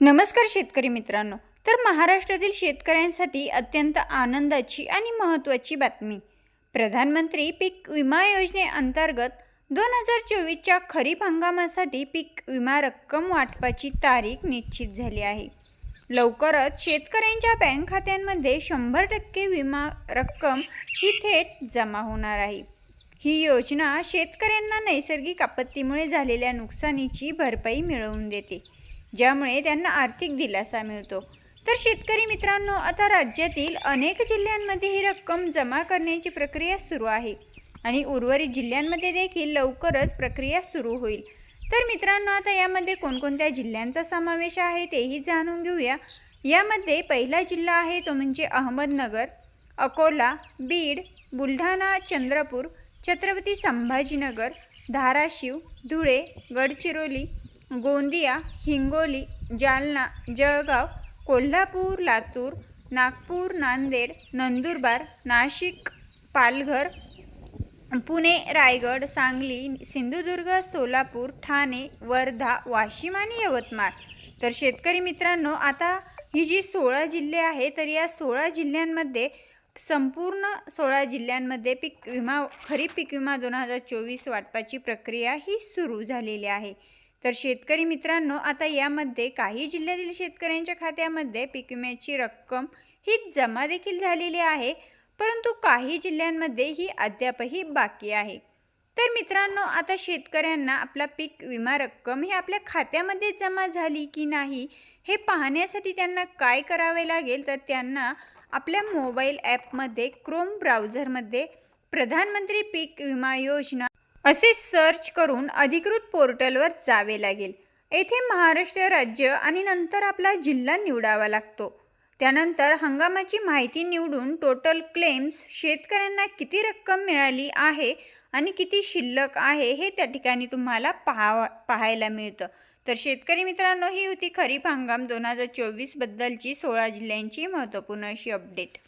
नमस्कार शेतकरी मित्रांनो. तर महाराष्ट्रातील शेतकऱ्यांसाठी अत्यंत आनंदाची आणि महत्त्वाची बातमी. प्रधानमंत्री पीक विमा योजनेअंतर्गत दोन हजार चोवीसच्या खरीप हंगामासाठी पीक विमा रक्कम वाटपाची तारीख निश्चित झाली आहे. लवकरच शेतकऱ्यांच्या बँक खात्यांमध्ये शंभर टक्के विमा रक्कम ही थेट जमा होणार आहे. ही योजना शेतकऱ्यांना नैसर्गिक आपत्तीमुळे झालेल्या नुकसानीची भरपाई मिळवून देते. ज्यामुळे त्यांना आर्थिक दिलासा मिळतो. तर शेतकरी मित्रांनो आता राज्यातील अनेक जिल्ह्यांमध्ये ही रक्कम जमा करण्याची प्रक्रिया सुरू आहे आणि उर्वरित जिल्ह्यांमध्ये देखील लवकरच प्रक्रिया सुरू होईल. तर मित्रांनो आता यामध्ये कोणकोणत्या जिल्ह्यांचा समावेश आहे तेही जाणून घेऊया. यामध्ये पहिला जिल्हा आहे तो म्हणजे अहमदनगर अकोला बीड बुलढाणा चंद्रपूर छत्रपती संभाजीनगर धाराशिव धुळे गडचिरोली गोंदिया हिंगोली जालना जळगाव कोल्हापूर लातूर नागपूर नांदेड नंदुरबार नाशिक पालघर पुणे रायगड सांगली सिंधुदुर्ग सोलापूर ठाणे वर्धा वाशिम आणि यवतमाळ. तर शेतकरी मित्रांनो आता ही जी सोळा जिल्हे आहे तर या सोळा जिल्ह्यांमध्ये संपूर्ण सोळा जिल्ह्यांमध्ये पीक विमा खरीप पीक विमा दोन हजार चोवीस वाटपाची प्रक्रिया ही सुरू झालेली आहे. तर शेतकरी मित्रांनो आता यामध्ये काही जिल्ह्यातील शेतकऱ्यांच्या खात्यामध्ये पीक विम्याची रक्कम ही जमा देखील झालेली आहे परंतु काही जिल्ह्यांमध्ये ही अद्यापही बाकी आहे. तर मित्रांनो आता शेतकऱ्यांना आपला पीक विमा रक्कम ही आपल्या खात्यामध्ये जमा झाली की नाही हे पाहण्यासाठी त्यांना काय करावे लागेल? तर त्यांना आपल्या मोबाईल ॲपमध्ये क्रोम ब्राउझरमध्ये प्रधानमंत्री पीक विमा योजना असे सर्च करून अधिकृत पोर्टलवर जावे लागेल. येथे महाराष्ट्र राज्य आणि नंतर आपला जिल्हा निवडावा लागतो. त्यानंतर हंगामाची माहिती निवडून टोटल क्लेम्स शेतकऱ्यांना किती रक्कम मिळाली आहे आणि किती शिल्लक आहे हे त्या ठिकाणी तुम्हाला पाहावा पाहायला मिळतं. तर शेतकरी मित्रांनो ही होती खरीप हंगाम दोन हजार चोवीसबद्दलची सोळा जिल्ह्यांची महत्त्वपूर्ण अशी अपडेट